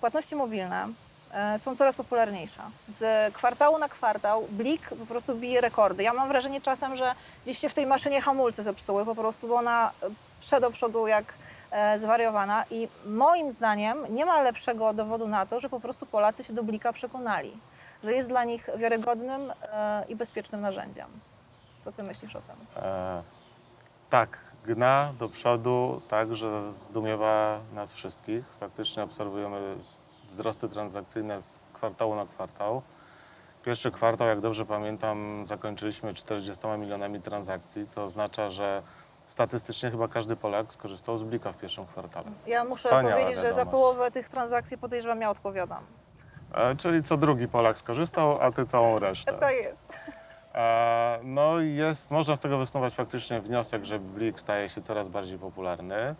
Płatności mobilne e, są coraz popularniejsze. Z kwartału na kwartał Blik po prostu bije rekordy. Ja mam wrażenie czasem, że gdzieś się w tej maszynie hamulce zepsuły po prostu, bo ona e, prze do przodu jak e, zwariowana i moim zdaniem nie ma lepszego dowodu na to, że po prostu Polacy się do Blika przekonali, że jest dla nich wiarygodnym i bezpiecznym narzędziem. Co ty myślisz o tym? E, tak, gna do przodu, tak, że zdumiewa nas wszystkich. Faktycznie obserwujemy wzrosty transakcyjne z kwartału na kwartał. Pierwszy kwartał, jak dobrze pamiętam, zakończyliśmy 40 milionami transakcji, co oznacza, że statystycznie chyba każdy Polak skorzystał z Blika w pierwszym kwartale. Ja muszę Wspaniała powiedzieć, że za wiadomość. połowę tych transakcji podejrzewam ja odpowiadam. E, czyli co drugi Polak skorzystał, a ty całą resztę. Tak jest. No jest, można z tego wysnuwać faktycznie wniosek, że Blik staje się coraz bardziej popularny.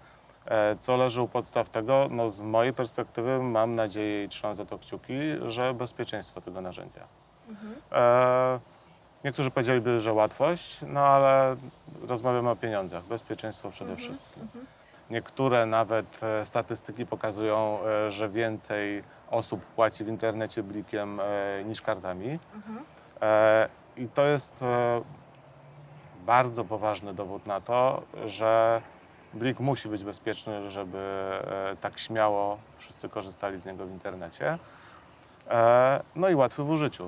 E, Co leży u podstaw tego? No z mojej perspektywy mam nadzieję i trzymam za to kciuki, że bezpieczeństwo tego narzędzia. E, Niektórzy powiedzieliby, że łatwość, no ale rozmawiamy o pieniądzach. Bezpieczeństwo przede wszystkim. Niektóre nawet e, statystyki pokazują, że więcej osób płaci w internecie blikiem niż kartami. E, I to jest e, bardzo poważny dowód na to, że Blik musi być bezpieczny, żeby e, tak śmiało wszyscy korzystali z niego w internecie. E, No i łatwy w użyciu.